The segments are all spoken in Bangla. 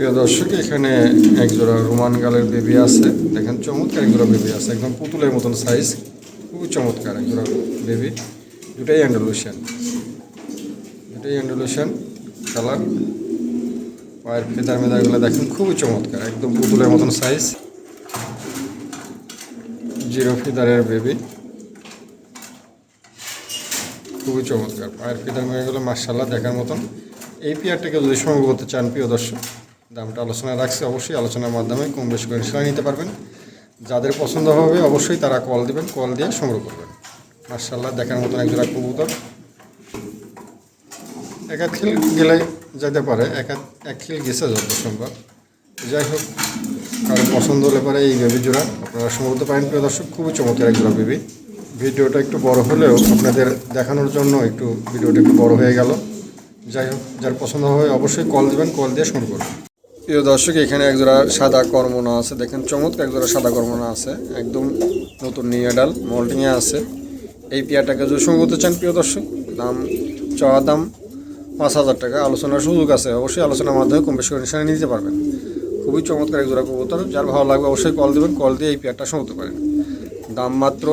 প্রিয় দর্শক, এখানে এক জোড়া রোমান গালের বেবি আছে। দেখেন, চমৎকার এক জোড়া বেবি আছে। একদম পুতুলের মতন সাইজ খুবই চমৎকার এক জোড়া বেবি দুটাই অ্যান্ডালুশিয়ান দুটাই অ্যান্ডালুশিয়ান কালার পায়ের ফেদার মেদারগুলো দেখেন, খুবই চমৎকার। একদম পুতুলের মতন সাইজ জিরো ফিদারের বেবি খুবই চমৎকার। পায়ের ফিদার মেয়েগুলো মার্শাল্লাহ দেখার মতন। এই পেয়ারটাকে যদি সংগ্রহ করতে চান, প্রিয় দর্শক দামটা আলোচনা রাখছি, অবশ্যই আলোচনার মাধ্যমে কম বেশি করে সেলাই নিতে পারবেন। যাদের পছন্দ হবে, অবশ্যই তারা কল দিবেন, কল দিয়ে সংগ্রহ করবেন। মার্শাল্লাহ দেখার মতন একজোড়া কবুতর। এক এক খিল গেলে যেতে পারে, এক এক খিল গেছে যত সম্ভব। যাই হোক, কারও পছন্দ হলে পারে এই বেবি জোড়া আপনারা করতে পারেন। প্রিয় দর্শক, খুবই চমৎকার এক জোড়া বেবি। ভিডিওটা একটু বড় হলেও আপনাদের দেখানোর জন্য একটু ভিডিওটা একটু বড় হয়ে গেল। যাই হোক, যার পছন্দ হবে, অবশ্যই কল দেবেন, কল দিয়ে শুরু করবেন। প্রিয় দর্শক, এখানে একজোড়া সাদা কর্মনা আছে। দেখেন, চমৎকার একজোড়া সাদা কর্মনা আছে। একদম নতুন নিয়ে ডাল মল্টিংয়ে আছে। এই পেয়ারটাকে যদি করতে চান, প্রিয় দর্শক, দাম চাওয়া দাম পাঁচ হাজার টাকা। আলোচনার সুযোগ আছে, অবশ্যই আলোচনার মাধ্যমে কম বেশি করে নিতে পারবেন। খুবই চমৎকার একজোড়া কবুতর। যার ভালো লাগবে অবশ্যই কল দেবেন কল দিয়ে এই পেয়ারটা সঙ্গতে পারেন। দাম মাত্র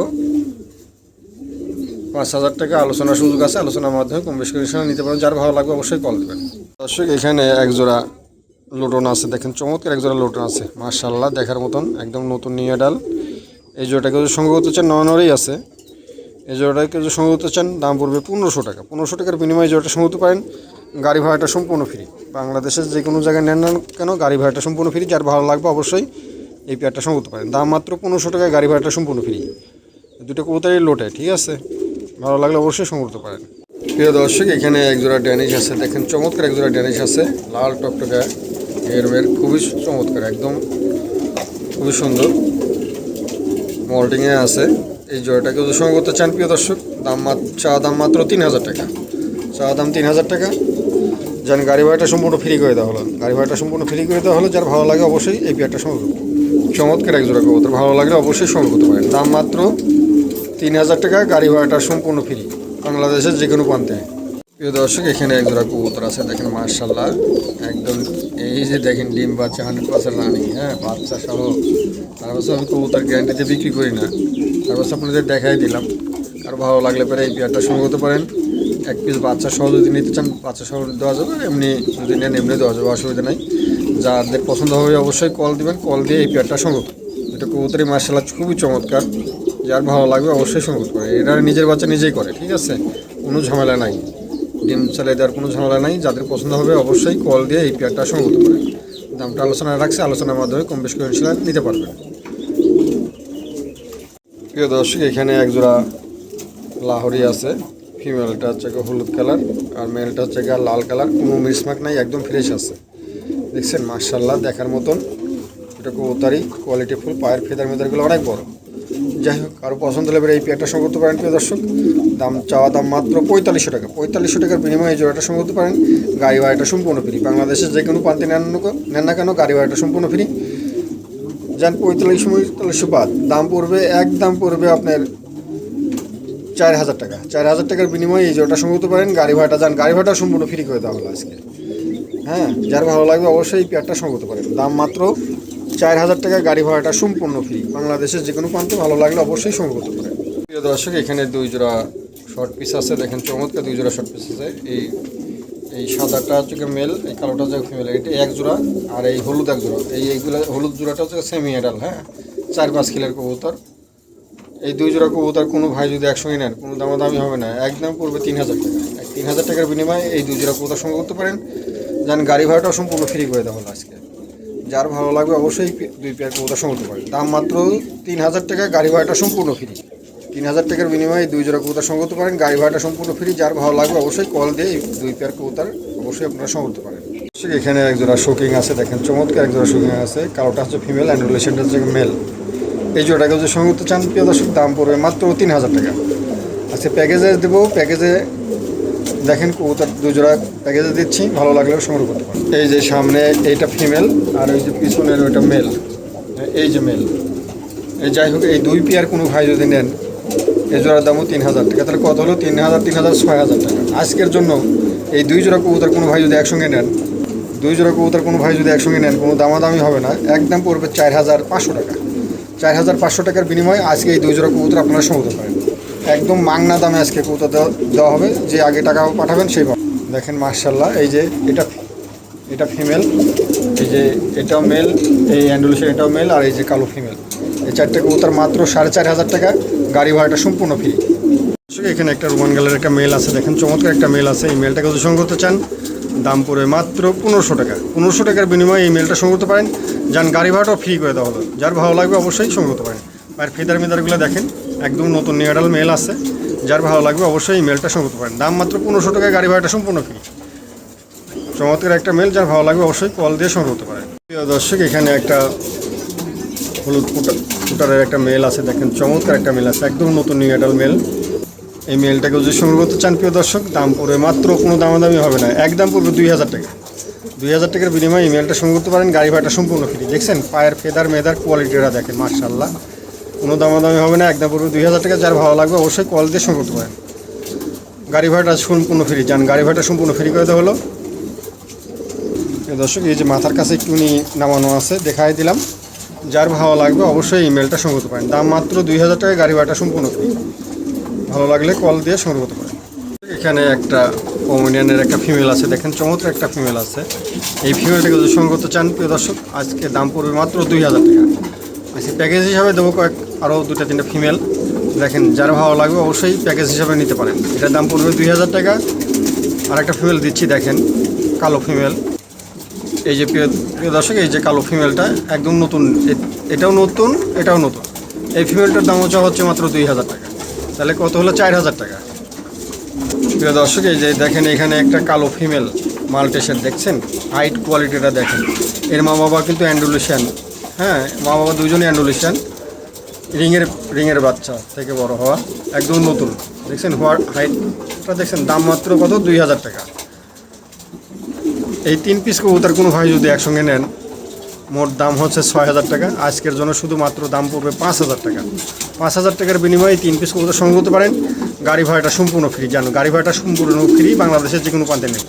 পাঁচ হাজার টাকা। আলোচনার সুযোগ আছে, আলোচনার মাধ্যমে কম বেশি করে নিতে পারেন। যার ভালো লাগবে অবশ্যই কল দেবেন। দর্শক, এখানে একজোড়া লোটন আছে, দেখেন চমৎকার একজোড়া লোটন আছে মার্শাল্লাহ দেখার মতন, একদম নতুন নিয়ে ডাল এই জোড়াটাকে যদি সংগ্রহ করতে চান, নয় আছে। এই জোড়াটাকে যদি সংগ্রহ করতে চান, দাম পড়বে পনেরোশো টাকা। পনেরোশো টাকার বিনিময়ে জোড়াটা সংগ্রহ করতে পারেন, গাড়ি ভাড়াটা সম্পূর্ণ ফ্রি বাংলাদেশের যে কোনো জায়গায় নেন না কেন, গাড়ি ভাড়াটা সম্পূর্ণ ফ্রি যার ভালো লাগবে অবশ্যই এই পেয়ারটা সংগ্রহ করতে পারেন। দাম মাত্র পনেরোশো টাকায় গাড়ি ভাড়াটা সম্পূর্ণ ফ্রি দুটো কবুতারই লোটে ঠিক আছে? ভালো লাগলে অবশ্যই সংগ্রহ করতে পারেন। প্রিয় দর্শক, এখানে একজোড়া ড্যানিশ আছে, দেখেন চমৎকার একজোড়া ড্যানিশ আছে, লাল টকটকা এর বের খুবই চমৎকার, একদম খুবই সুন্দর। মল্টিংয়ে আছে। এই জয়টাকে সঙ্গে করতে চান প্রিয় দর্শক, দাম চা দাম মাত্র তিন হাজার টাকা। চা দাম তিন হাজার টাকা। যেন, গাড়ি ভাড়াটা সম্পূর্ণ ফ্রি করে দেওয়া হলো। গাড়ি ভাড়াটা সম্পূর্ণ ফ্রি করে দেওয়া হলো। যার ভালো লাগে অবশ্যই এই পেয়ারটা সঙ্গে করব চমৎকার এক জোড়া কবুতর। ভালো লাগলে অবশ্যই সঙ্গে করতে পারেন। দাম মাত্র তিন হাজার টাকা, গাড়ি ভাড়াটা সম্পূর্ণ ফ্রি বাংলাদেশের যে কোনো প্রান্তে। প্রিয় দর্শক, এখানে এক জোড়া কবুতর আছে, দেখেন মার্শাল্লাহ একদম এই যে দেখেন ডিম বাচ্চা হান্ড্রেড পার্সেন্ট রানি হ্যাঁ বাচ্চা সহ। তারপর আমি কবুতর গ্যারান্টিতে বিক্রি করি না। তারপর আপনাদের দেখাই দিলাম। আর ভালো লাগলে পরে এই পেয়ারটা সঙ্গে হতে পারেন। এক পিস বাচ্চা সহ যদি নিতে চান, বাচ্চা সহ দেওয়া যাবে। এমনি যদি নেন, এমনি দেওয়া যাবে, অসুবিধা নাই। যাদের পছন্দ হবে অবশ্যই কল দিবেন, কল দিয়ে এই পেয়ারটা সঙ্গে এটা কবুতরি মার্শাল্লাহ খুবই চমৎকার। যার ভালো লাগবে অবশ্যই সঙ্গে করে এটা নিজের বাচ্চা নিজেই করে, ঠিক আছে? কোনো ঝামেলা নাই। ডিম চালিয়ে দেওয়ার কোনো ঝামেলা নাই, যাদের পছন্দ হবে অবশ্যই কল দিয়ে এই পেয়ারটা সংগ্রহ করতে পারেন। দামটা আলোচনা রাখছে, আলোচনার মাধ্যমে কম বেশি করে ইনশাল্লাহ নিতে পারবেন। প্রিয় দর্শক, এখানে একজোড়া লাহরি আছে, ফিমেলটা হচ্ছে হলুদ কালার, আর মেলটা হচ্ছে লাল কালার, কোনো মিসমার্ক নাই, একদম ফ্রেশ আছে। দেখছেন মার্শাল্লাহ দেখার মতন। এটা কবুতারি, কোয়ালিটি ফুল, পায়ের ফেদার মেদারগুলো অনেক বড়। যাই হোক, আরও পছন্দ হলে এই পেয়ারটা সংগ্রহ করতে পারেন, প্রিয় দর্শক। দাম চাওয়া দাম মাত্র পঁয়তাল্লিশশো টাকা। পঁয়তাল্লিশশো টাকার বিনিময়ে এই জোড়াটা সংগ্রহ করতে পারেন। গাড়ি ভাড়াটা সম্পূর্ণ ফ্রি বাংলাদেশের যে কোনো প্রান্তে নেন নেন না কেন গাড়ি ভাড়াটা সম্পূর্ণ ফ্রি যান পঁয়তাল্লিশ পঁয়তাল্লিশশো বাদ। দাম পড়বে, এক দাম পড়বে আপনার চার হাজার টাকা। চার হাজার টাকার বিনিময়ে এই জোড়াটা সংগ্রহ করতে পারেন। গাড়ি ভাড়াটা যান, গাড়ি ভাড়াটা সম্পূর্ণ ফ্রি করে দেওয়া হলো আজকে। হ্যাঁ যার ভালো লাগবে অবশ্যই এই পেয়ারটা সংগ্রহ করতে পারেন। দাম মাত্র চার হাজার টাকা গাড়ি ভাড়াটা সম্পূর্ণ ফ্রি বাংলাদেশের যে কোনো প্রান্তে ভালো লাগলে অবশ্যই সংগ্রহ করতে প্রিয় দর্শক, এখানে দুই জোড়া শর্ট পিস আছে। দেখেন চমৎকার দুই জোড়া শর্ট পিস আছে। এই এই সাদাটা হচ্ছে মেল এই কালোটা হচ্ছে ফিমেল এটা এক জোড়া আর এই হলুদ এক জোড়া। এই এইগুলো, হলুদ জোড়াটা হচ্ছে সেমি এডাল হ্যাঁ? চার পাঁচ কিলোর কবুতর। এই দুই জোড়া কবুতর কোনো ভাই যদি একসঙ্গে নেন, কোনো দামাদামি হবে না। একদম পড়বে তিন হাজার টাকা। তিন হাজার টাকার বিনিময়ে এই দুই জোড়া কবুতর সঙ্গে করতে পারেন। যান, গাড়ি ভাড়াটাও সম্পূর্ণ ফ্রি করে দেওয়া হলো আজকে। যার ভালো লাগবে অবশ্যই দুই পেয়ার কবুতর সঙ্গে করতে দাম মাত্র তিন হাজার টাকা, গাড়ি ভাড়াটা সম্পূর্ণ ফ্রি তিন হাজার টাকার বিনিময়ে দুই জোড়া কবুতর সঙ্গে করতে পারেন, গাড়ি ভাড়াটা সম্পূর্ণ ফ্রি যার ভালো লাগবে অবশ্যই কল দিয়ে দুই পেয়ার কবুতর অবশ্যই আপনারা সঙ্গে করতে পারেন। এখানে এক জোড়া শোকিং আছে, দেখেন চমৎকার এক জোড়া শোকিং আছে। কালোটা হচ্ছে ফিমেল অ্যান্ড রিলেশনটা হচ্ছে মেল এই জোড়াটাকে যদি সঙ্গে করতে চান, প্রিয় দর্শক, দাম পড়বে মাত্র তিন হাজার টাকা। আচ্ছা প্যাকেজে দেবো প্যাকেজে দেখেন কবুতর দুজোড়া প্যাকেজে দিচ্ছি, ভালো লাগলেও সংগ্রহ করতে পারেন। এই যে সামনে এইটা ফিমেল আর ওই যে পিছনের ওইটা মেল এই যে মেল এই যাই হোক, এই দুই পেয়ার কোনো ভাই যদি নেন, এই জোড়ার দামও তিন হাজার টাকা। তাহলে কত হলো? তিন হাজার তিন হাজার, ছয় হাজার টাকা। আজকের জন্য এই দুই জোড়া কবুতর কোনো ভাই যদি একসঙ্গে নেন, দুই জোড়া কবুতর কোনো ভাই যদি একসঙ্গে নেন, কোনো দামাদামি হবে না। একদম পড়বে চার হাজার পাঁচশো টাকা। চার হাজার পাঁচশো টাকার বিনিময়ে আজকে এই দুই জোড়া কবুতর আপনারা সংগ্রহ পারেন। একদম মাংনা দামে আজকে কবুতর দেওয়া- হবে। যে আগে টাকা পাঠাবেন সেই। দেখেন মার্শাল্লাহ এই যে এটা এটা ফিমেল এই যে এটাও মেল এই অ্যান্ডুলেশন এটাও মেল আর এই যে কালো ফিমেল এই চারটে কবুতর মাত্র সাড়ে চার হাজার টাকা, গাড়ি ভাড়াটা সম্পূর্ণ ফ্রি এখানে একটা রোমান গালের একটা মেল আছে, দেখেন চমৎকার একটা মেল আছে, এই মেলটাকে যদি সংগ্রহ করতে চান, দাম পড়বে মাত্র পনেরোশো টাকা। পনেরোশো টাকার বিনিময়ে এই মেলটা সংগ্রহ করতে পারেন। যান, গাড়ি ভাড়াটাও ফ্রি করে দেওয়া হলো যার ভালো লাগবে অবশ্যই সংগ্রহ করতে পারেন। আর ফেদার মেদারগুলো দেখেন একদম নতুন নিউডাল মেল আছে। যার ভালো লাগবে অবশ্যই এই মেলটা সংগ্রহ করতে পারেন দাম মাত্র পনেরোশো টাকায় গাড়ি ভাড়াটা সম্পূর্ণ ফ্রি চমৎকার একটা মেল যার ভালো লাগবে অবশ্যই কল দিয়ে সংগ্রহ করতে পারেন। প্রিয় দর্শক, এখানে একটা হলুদ ফুটার ফুটারের একটা মেল আছে। দেখেন, চমৎকার একটা মেল আছে। একদম নতুন নিউ মেল এই মেলটাকে যদি সংগ্রহ করতে চান, প্রিয় দর্শক, দাম পড়বে মাত্র কোনো দামাদামি হবে না। একদম পড়বে দুই হাজার টাকা। দুই হাজার টাকার বিনিময়ে এই মেলটা সংগ্রহ করতে পারেন। গাড়ি ভাড়াটা সম্পূর্ণ ফ্রি দেখছেন, পায়ের ফেদার মেদার কোয়ালিটিটা দেখেন মার্শাল্লাহ কোনো দামাদামি হবে না একদম পড়বে দুই হাজার টাকা যার ভালো লাগবে অবশ্যই কল দিয়ে করতে পারেন। গাড়ি ভাড়াটা সম্পূর্ণ ফ্রি যান, গাড়ি ভাড়াটা সম্পূর্ণ ফ্রি করে দেওয়া হলো। দর্শক, এই যে মাথার কাছে একটুখানি নামানো আছে, দেখাই দিলাম। যার ভালো লাগবে অবশ্যই ইমেলটা সংগ্রহ পারেন। দাম মাত্র দুই হাজার টাকায় গাড়ি ভাড়াটা সম্পূর্ণ ফ্রি ভালো লাগলে কল দিয়ে সংগ্রহ করতে পারেন। এখানে একটা কমেডিয়ানের একটা ফিমেল আছে, দেখেন চমৎকার একটা ফিমেল আছে। এই ফিমেলটাকে যদি সংগ্রহ চান, প্রিয় দর্শক, আজকে দাম পড়বে মাত্র দুই হাজার টাকা। আজকে প্যাকেজ হিসাবে দেবো কয়েক আরও দুটা তিনটা ফিমেল দেখেন, যার ভালো লাগবে অবশ্যই প্যাকেজ হিসাবে নিতে পারেন। এটার দাম পড়বে দুই হাজার টাকা। আর একটা ফিমেল দিচ্ছি, দেখেন, কালো ফিমেল এই যে প্রিয় প্রিয় দর্শক, এই যে কালো ফিমেলটা একদম নতুন। এটাও নতুন এটাও নতুন। এই ফিমেলটার দাম হচ্ছে হচ্ছে মাত্র দুই হাজার টাকা। তাহলে কত হলো? চার হাজার টাকা। প্রিয় দর্শক, এই যে দেখেন, এখানে একটা কালো ফিমেল মাল্টেসের দেখছেন? হাইট কোয়ালিটিটা দেখেন। এর মা বাবা কিন্তু অ্যান্ডুলেশন হ্যাঁ মা বাবা দুজনই অ্যান্ডুলেশন রিংয়ের রিংয়ের বাচ্চা থেকে বড় হওয়া, একদম নতুন। দেখছেন হওয়ার হাইটটা, দেখছেন দাম মাত্র কত? দুই হাজার টাকা। এই তিন পিস কবুতর কোনো ভাই যদি একসঙ্গে নেন, মোট দাম হচ্ছে ছয় হাজার টাকা। আজকের জন্য শুধুমাত্র দাম পড়বে পাঁচ হাজার টাকা। পাঁচ হাজার টাকার বিনিময়ে তিন পিস কবুতর সংগ্রহ করতে পারেন। গাড়ি ভাড়াটা সম্পূর্ণ ফ্রি জানো, গাড়ি ভাড়াটা সম্পূর্ণ ফ্রি বাংলাদেশের যে কোনো প্রান্তে নেই।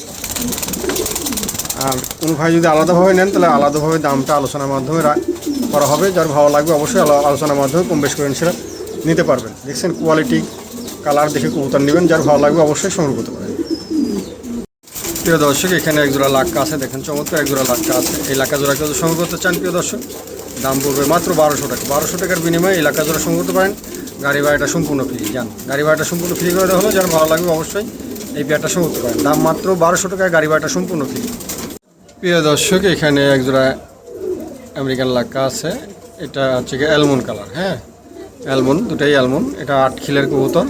আর কোনো ভাই যদি আলাদাভাবে নেন, তাহলে আলাদাভাবে দামটা আলোচনার মাধ্যমে করা হবে, যার ভালো লাগবে অবশ্যই আলো- আলোচনার মাধ্যমে কম বেশ করে সেটা নিতে পারবেন। দেখছেন কোয়ালিটি কালার দেখে কবুতর নেবেন, যার ভালো লাগবে অবশ্যই সংগ্রহ করতে পারেন। প্রিয় দর্শক, এখানে এক জোড়া লাক্কা আছে, দেখেন চমৎকার এক জোড়া লাক্কা আছে। এই লাক্কা জোড়া কেউ সংগ্রহ করতে চান, প্রিয় দর্শক, দাম পড়বে মাত্র বারোশো টাকা। বারোশো টাকার বিনিময়ে এই লাক্কা জোড়া সংগ্রহ করতে পারেন। গাড়ি ভাড়াটা সম্পূর্ণ ফ্রি যান গাড়ি ভাড়াটা সম্পূর্ণ ফ্রি করে হলো, যার ভালো লাগবে অবশ্যই এই পেয়ারটা সংগ্রহ করতে পারেন। দাম মাত্র বারোশো টাকায় গাড়ি ভাড়াটা সম্পূর্ণ ফ্রি প্রিয় দর্শক, এখানে এক জোড়া আমেরিকান লাক্কা আছে। এটা হচ্ছে গিয়ে অ্যালমন কালার হ্যাঁ? অ্যালমন দুটাই অ্যালমন এটা আট খিলের কবুতর।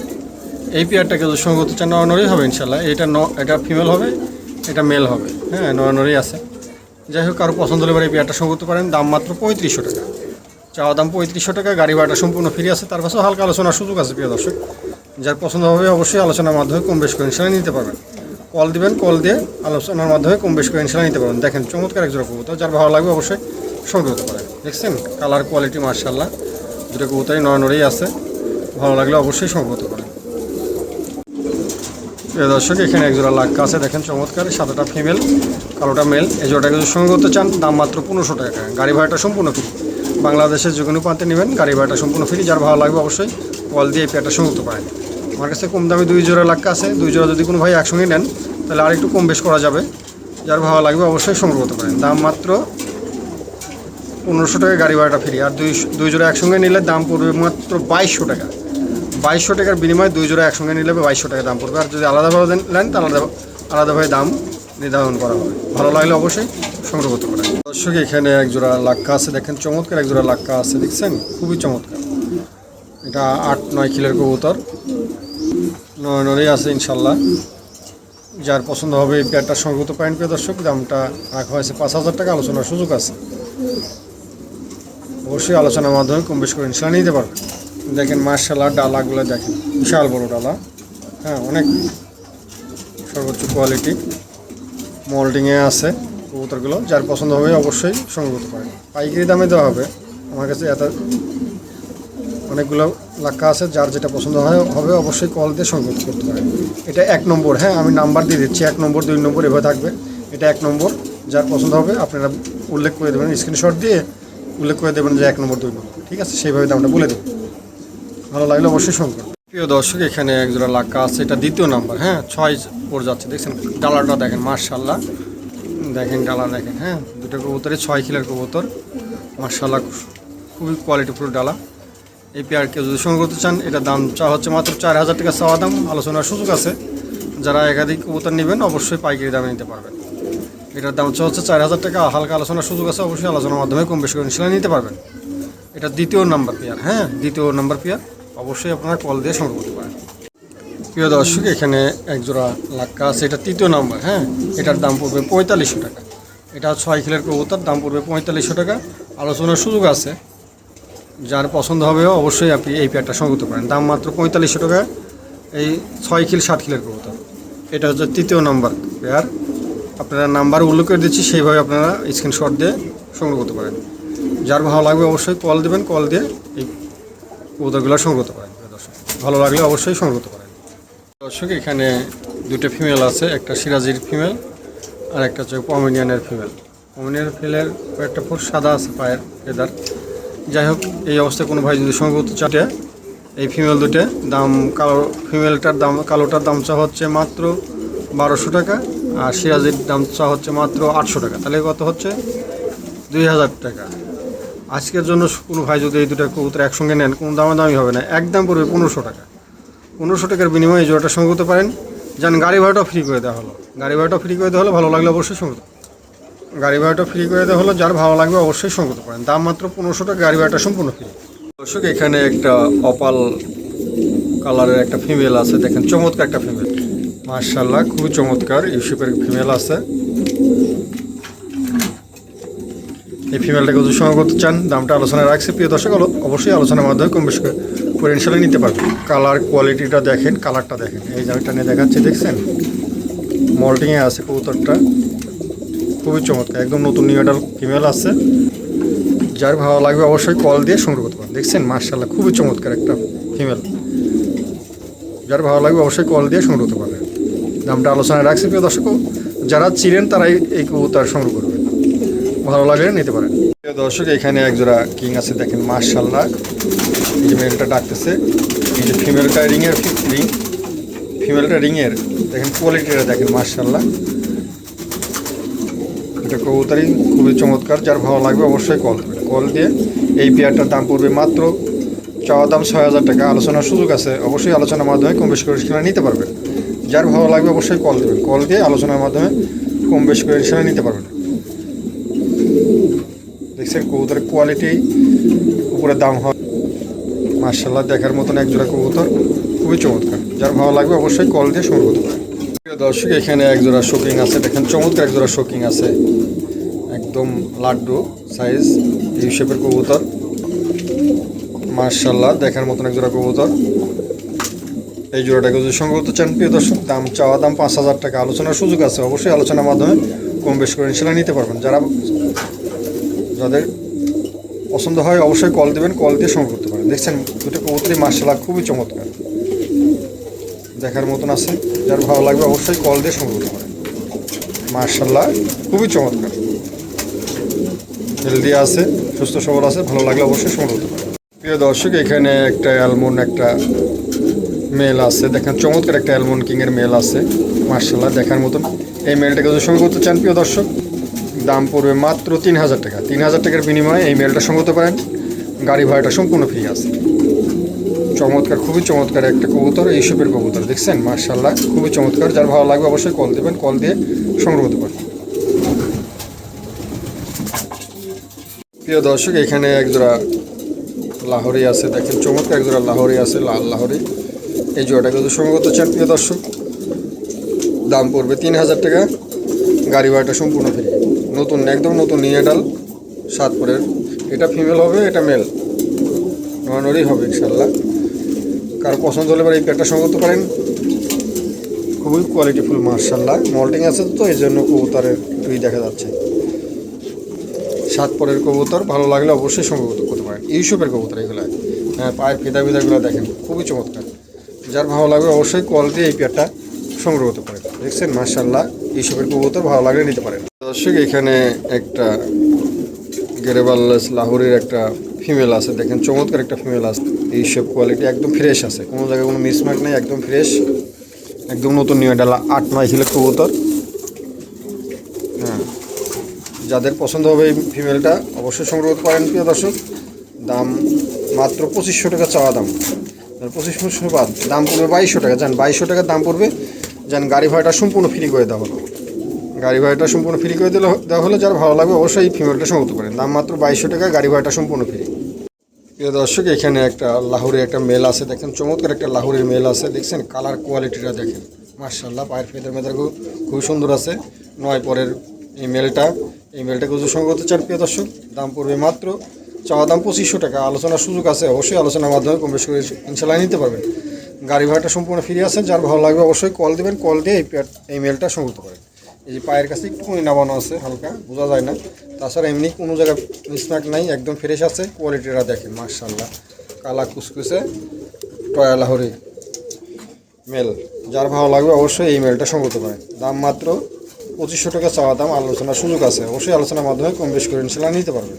এই পেয়ারটাকে সংগ্রহ করতে চান নরনরই হবে ইনশাল্লাহ এটা ন, এটা ফিমেল হবে, এটা মেল হবে হ্যাঁ? নরনরই আছে। যাই হোক, কারও পছন্দ হলে এই পেয়ারটা করতে পারেন। দাম মাত্র পঁয়ত্রিশশো টাকা। চাওয়া দাম পঁয়ত্রিশশো টাকা, গাড়ি ভাড়াটা সম্পূর্ণ ফ্রি আছে। তার পাশেও হালকা আলোচনার সুযোগ আছে, প্রিয় দর্শক। যার পছন্দ হবে অবশ্যই আলোচনার মাধ্যমে কম বেশ করে ইনশাল্লাহ নিতে পারবেন। কল দিবেন, কল দিয়ে আলোচনার মাধ্যমে কম বেশ করে ইনশাল্লাহ নিতে পারবেন। দেখেন, চমৎকার একজন কবুতর। যার ভালো লাগবে অবশ্যই সংগ্রহ পারেন দেখছেন? কালার কোয়ালিটি মার্শাল্লাহ দুটো কবুতরই নরনরেই আছে। ভালো লাগলে অবশ্যই সংগ্রহ করতে পারেন প্রিয় দর্শক, এখানে এক জোড়া লাক্কা আছে। দেখেন, চমৎকার। সাদাটা ফিমেল কালোটা মেল এই জোড়াটাকে যদি সঙ্গে করতে চান, দাম মাত্র পনেরোশো টাকা গাড়ি ভাড়াটা সম্পূর্ণ ফ্রি বাংলাদেশের যে কোনো প্রান্তে নেবেন, গাড়ি ভাড়াটা সম্পূর্ণ ফ্রি যার ভালো লাগবে অবশ্যই কল দিয়ে এই পেয়ারটা সঙ্গে করতে পারেন। আমার কাছে কম দামে দুই জোড়া লাক্কা আছে। দুই জোড়া যদি কোনো ভাই একসঙ্গে নেন, তাহলে আর একটু কম বেশ করা যাবে। যার ভালো লাগবে অবশ্যই সংগ্রহ করতে পারেন। দাম মাত্র পনেরোশো টাকা গাড়ি ভাড়াটা ফ্রি। আর দুই দুই জোড়া একসঙ্গে নিলে দাম পড়বে মাত্র বাইশশো টাকা। বাইশশো টাকার বিনিময়ে দুই জোড়া একসঙ্গে নিলে বাইশশো টাকা দাম পড়বে। আর যদি আলাদাভাবে নেন, তাহলে আলাদা আলাদাভাবে দাম নির্ধারণ করা হবে। ভালো লাগলে অবশ্যই সংগ্রহ করতে পারেন। দর্শক, এখানে এক জোড়া লাক্কা আছে, দেখেন চমৎকার এক জোড়া লাক্কা আছে, দেখছেন? খুবই চমৎকার। এটা আট নয় কিলোর কবুতর। নয় নরেই আছে ইনশাল্লাহ। যার পছন্দ হবে এই পেয়ারটা সংগ্রহ করতে পারেন। প্রিয় দর্শক, দামটা রাখা হয়েছে পাঁচ হাজার টাকা। আলোচনার সুযোগ আছে। অবশ্যই আলোচনার মাধ্যমে কম বেশি করে ইনশাল্লাহ নিতে পারবেন। দেখেন মার্শাল্লাহ ডালাগুলো দেখেন, বিশাল বড় ডালা। হ্যাঁ অনেক সর্বোচ্চ কোয়ালিটি মোল্ডিংয়ে আছে কবুতরগুলো, যার পছন্দ হবে অবশ্যই সংগ্রহ করতে পারেন। পাইকারি দামে দেওয়া হবে। আমার কাছে এত অনেকগুলো লাক্কা আছে, যার যেটা পছন্দ হয়, হবে অবশ্যই কল দিয়ে সংগ্রহ করতে পারেন। এটা এক নম্বর হ্যাঁ আমি নাম্বার দিয়ে দিচ্ছি, এক নম্বর, দুই নম্বর, এভাবে থাকবে। এটা এক নম্বর, যার পছন্দ হবে, আপনারা উল্লেখ করে দেবেন স্ক্রিনশট দিয়ে উল্লেখ করে দেবেন যে এক নম্বর দুই নম্বর। ঠিক আছে? সেইভাবে দামটা বলে দেবেন ভালো লাগলে অবশ্যই করবেন প্রিয় দর্শক, এখানে একজোড়া লাক্কা আছে। এটা দ্বিতীয় নাম্বার হ্যাঁ? ছয় পর যাচ্ছে। দেখছেন? ডালাটা দেখেন মার্শাল্লাহ দেখেন, ডালা দেখেন হ্যাঁ? দুটো কবুতরে ছয় কিলোর কবুতর। মার্শাল্লাহ খুবই কোয়ালিটি কোয়ালিটিফুল ডালা। এই পেয়ারকে যদি সঙ্গে করতে চান, এটা দাম চা হচ্ছে মাত্র চার হাজার টাকা চাওয়া দাম। আলোচনার সুযোগ আছে। যারা একাধিক কবুতর নেবেন, অবশ্যই পাইকারি দামে নিতে পারবেন। এটার দাম হচ্ছে চার হাজার টাকা। হালকা আলোচনার সুযোগ আছে, অবশ্যই আলোচনার মাধ্যমে কম বেশি করে সেটা নিতে পারবেন। এটা দ্বিতীয় নাম্বার পেয়ার হ্যাঁ দ্বিতীয় নাম্বার পেয়ার। অবশ্যই আপনারা কল দিয়ে সংগ্রহ করতে পারেন। প্রিয় দর্শক, এখানে একজোড়া লাক্কা আছে, এটা তৃতীয় নাম্বার হ্যাঁ এটার দাম পড়বে পঁয়তাল্লিশশো টাকা। এটা ছয় কিলোর কবুতর, দাম পড়বে পঁয়তাল্লিশশো টাকা। আলোচনার সুযোগ আছে। যার পছন্দ হবে, অবশ্যই আপনি এই পেয়ারটা সংগ্রহ পারেন। দাম মাত্র পঁয়তাল্লিশশো টাকা। এই ছয় কিল ষাট কিলোর কবুতর। এটা হচ্ছে তৃতীয় নাম্বার পেয়ার। আপনারা নাম্বার উল্লেখ করে দিচ্ছি, সেইভাবে আপনারা স্ক্রিনশট দিয়ে সংগ্রহ করতে পারেন। যার ভালো লাগবে অবশ্যই কল দেবেন কল দিয়ে এই কবুতরগুলো সংগ্রহ করতে পারেন। দর্শক, ভালো লাগলে অবশ্যই সংগ্রহ করতে পারেন। দর্শক, এখানে দুটো ফিমেল আছে, একটা সিরাজির ফিমেল আর একটা হচ্ছে পমিনিয়ানের ফিমেল পমিনিয়ানের ফিমেলের একটা ফুট সাদা আছে পায়ের ফেদার যাই হোক, এই অবস্থায় কোনো ভাই যদি সংগ্রহ করতে চাটে এই ফিমেল দুটো দাম কালো ফিমেলটার দাম, কালোটার দাম চা হচ্ছে মাত্র বারোশো টাকা। আর সিরাজির দাম চা হচ্ছে মাত্র আটশো টাকা। তাহলে কত হচ্ছে? দুই হাজার টাকা। আজকের জন্য কোনো ভাই যদি এই দুটো কবুতর একসঙ্গে নেন, কোনো দামাদামি হবে না। একদম পড়বে পনেরোশো টাকা। পনেরোশো টাকার বিনিময়ে জোড়াটা সঙ্গে করতে পারেন। যেন গাড়ি ভাড়াটা ফ্রি করে দেওয়া হলো। গাড়ি ভাড়াটাও ফ্রি করে দেওয়া হলো, ভালো লাগলে অবশ্যই সঙ্গে গাড়ি ভাড়াটা ফ্রি করে দেওয়া হলো, যার ভালো লাগবে অবশ্যই সঙ্গে করতে পারেন। দাম মাত্র পনেরোশো টাকা, গাড়ি ভাড়াটা সম্পূর্ণ ফ্রি দর্শক, এখানে একটা অপাল কালারের একটা ফিমেল আছে। দেখেন, চমৎকার একটা ফিমেল মার্শাল্লাহ খুবই চমৎকার। ইউসুফের ফিমেল আছে। এই ফিমেলটাকে যদি সঙ্গে করতে চান, দামটা আলোচনায় রাখছি। প্রিয় দর্শক অবশ্যই আলোচনার মাধ্যমে কম বেশি করে- ইনশাল্লাহ নিতে পারবেন। কালার কোয়ালিটিটা দেখেন কালারটা দেখেন। এই জায়গাটা নিয়ে দেখাচ্ছি, দেখছেন? মল্টিংয়ে আছে কবুতরটা। খুবই চমৎকার, একদম নতুন নিউ অ্যাডাল ফিমেল আছে। যার ভালো লাগবে অবশ্যই কল দিয়ে সংগ্রহ করতে পারেন। দেখছেন? মার্শাল্লাহ খুবই চমৎকার একটা ফিমেল যার ভালো লাগবে অবশ্যই কল দিয়ে সংগ্রহ করতে পারবেন। দামটা আলোচনায় রাখছি, প্রিয় দর্শক, যারা চিনেন তারাই এই কবুতর সংগ্রহ করবেন। ভালো লাগলে নিতে পারেন। প্রিয় দর্শক, এখানে একজোড়া কিং আছে, দেখেন মার্শাল্লাহ এই যে মেলটা ডাকতেছে। এই যে ফিমেলটা রিংয়ের রিং ফিমেলটা রিংয়ের, দেখেন কোয়ালিটিটা দেখেন মার্শাল্লাহ এটা কবুতারি খুবই চমৎকার, যার ভালো লাগবে অবশ্যই কল কল দিয়ে এই পেয়ারটার দাম পড়বে মাত্র চাওয়া দাম ছয় হাজার টাকা। আলোচনার সুযোগ আছে, অবশ্যই আলোচনার মাধ্যমে কম বেশি করে নিতে পারবেন। যার ভালো লাগবে অবশ্যই কল দেবেন। কল দিয়ে আলোচনার মাধ্যমে কম বেশি করে সেখানে নিতে পারবেন। দেখছেন কবুতরের কোয়ালিটি উপরে দাম হয়। মার্শাল্লাহ দেখার মতন একজোড়া কবুতর। খুবই চমৎকার। যার ভালো লাগবে অবশ্যই কল দিয়ে শুরু করতে পারেন দর্শক, এখানে একজোড়া শোকিং আছে। দেখেন চমৎকার একজোড়া শোকিং আছে। একদম লাড্ডু সাইজ ইউ শেপের কবুতর। মার্শাল্লাহ দেখার মতন একজোড়া কবুতর। এই জোড়াটাকে যদি সংগ্রহ করতে চান। প্রিয় দর্শক, দাম চাওয়া দাম পাঁচ হাজার টাকা। আলোচনার সুযোগ আছে, অবশ্যই আলোচনার মাধ্যমে কম বেশি করে ইনশাল্লাহ নিতে পারবেন। যারা যাদের পছন্দ হয়, অবশ্যই কল দেবেন কল দিয়ে সংগ্রহ করতে পারেন। দেখছেন, দুটো কবুতরই মার্শাল্লাহ খুবই চমৎকার। দেখার মতন আছে। যার ভালো লাগবে অবশ্যই কল দিয়ে সংগ্রহ করতে পারেন। মার্শাল্লাহ খুবই চমৎকার। হেলদি আছে, সুস্থ সবল আছে, ভালো লাগলে অবশ্যই সংগ্রহ করতে পারেন। প্রিয় দর্শক, এখানে একটা অ্যালমন্ড একটা মেল আছে, দেখেন চমৎকার একটা অ্যালমন্ড কিংয়ের মেল আছে মার্শাল্লাহ দেখার মতন। এই মেলটাকে যদি সংগ্রহ করতে চান, প্রিয় দর্শক, দাম পড়বে মাত্র তিন হাজার টাকা। তিন হাজার টাকার বিনিময়ে এই মেলটা সংগ্রহ পারেন। গাড়ি ভাড়াটা সম্পূর্ণ ফ্রি আছে। চমৎকার, খুবই চমৎকার একটা কবুতর এইসবের কবুতর, দেখছেন? মার্শাল্লাহ খুবই চমৎকার। যার ভালো লাগবে অবশ্যই কল দেবেন কল দিয়ে সংগ্রহ করতে পারেন। প্রিয় দর্শক, এখানে একজোড়া লাহোরি আছে, দেখেন চমৎকার একজোড়া লাহোরি আছে, লাল লাহোরি। এই যদি সংগ্রহ করতে চান প্রিয় দর্শক। দাম পড়বে তিন হাজার টাকা। গাড়ি ভাড়াটা সম্পূর্ণ ফ্রি নতুন, একদম নতুন নিয়ে ডাল। সাত পরের। এটা ফিমেল হবে, এটা মেল নরনরই হবে ইনশাল্লাহ কারও পছন্দ হলে এবার এই প্যাটটা করতে পারেন। খুবই কোয়ালিটিফুল মার্শাল্লাহ মল্টিং আছে তো, এই জন্য কবুতরের টুই দেখা যাচ্ছে। সাত পরের কবুতর, ভালো লাগলে অবশ্যই সংগ্রহ করতে পারেন। ইউসুফের কবুতর এগুলো। হ্যাঁ পায়ের ফিদা ফিদাগুলো দেখেন, খুবই চমৎকার। যার ভালো লাগবে অবশ্যই কল দিয়ে এই পেয়ারটা সংগ্রহ করতে পারেন। দেখছেন মার্শাল্লাহ এইসবের কবুতর ভালো লাগলে নিতে পারেন। দর্শক, এখানে একটা গেরেবাল্লাস লাহোরের একটা ফিমেল আছে। দেখেন, চমৎকার একটা ফিমেল আছে। এইসব কোয়ালিটি একদম ফ্রেশ আছে। কোনো জায়গায় কোনো মিসমার্ক নেই, একদম ফ্রেশ একদম নতুন নিউ এটা আট, নয় হিলের কবুতর। হ্যাঁ। যাদের পছন্দ হবে এই ফিমেলটা অবশ্যই সংগ্রহ করতে পারেন, প্রিয় দর্শক। দাম মাত্র পঁচিশশো টাকা চাওয়া দাম। আর পঁচিশশো বাদ। দাম পড়বে বাইশশো টাকা। যান বাইশশো টাকার দাম পড়বে। যান গাড়ি ভাড়াটা সম্পূর্ণ ফ্রি করে দেওয়া হলো। গাড়ি ভাড়াটা সম্পূর্ণ ফ্রি করে দিলে দেওয়া হলে। যার ভালো লাগবে অবশ্যই ফিমেলটা সংগ্রহ করতে পারেন দাম মাত্র বাইশশো টাকা, গাড়ি ভাড়াটা সম্পূর্ণ ফ্রি প্রিয় দর্শক, এখানে একটা লাহোরের একটা মেল আছে। দেখেন চমৎকার একটা লাহোরের মেল আছে। দেখছেন কালার কোয়ালিটিটা দেখেন। মার্শাল্লাহ পায়ের ফেদার মেদার খুব সুন্দর আছে। নয় পরের এই মেলটা। এই মেলটাকে যদি করতে চান, প্রিয় দর্শক। দাম পড়বে মাত্র চাওয়া দাম পঁচিশশো টাকা। আলোচনার সুযোগ আছে, অবশ্যই আলোচনার মাধ্যমে কম বেশি করে ইনশাল্লাহ নিতে পারবেন। গাড়ি ভাড়াটা সম্পূর্ণ ফ্রি আছে যার ভালো লাগবে অবশ্যই কল দেবেন কল দিয়ে এই মেলটা সংগ্রহ করতে পারেন এই যে পায়ের কাছে একটুখানি নামানো আছে, হালকা, বোঝা যায় না। তাছাড়া এমনি কোনো জায়গায় মিসমার্ক নাই, একদম ফ্রেশ আছে কোয়ালিটিটা দেখেন মার্শাল্লাহ কালা কুসকুসে, টয়া লাহরি মেল যার ভালো লাগবে অবশ্যই এই মেলটা সংগ্রহ করতে পারেন দাম মাত্র পঁচিশশো টাকা চাওয়া দাম, আলোচনার সুযোগ আছে, অবশ্যই আলোচনার মাধ্যমে কম বেশ করে ইনশাল্লাহ নিতে পারবেন।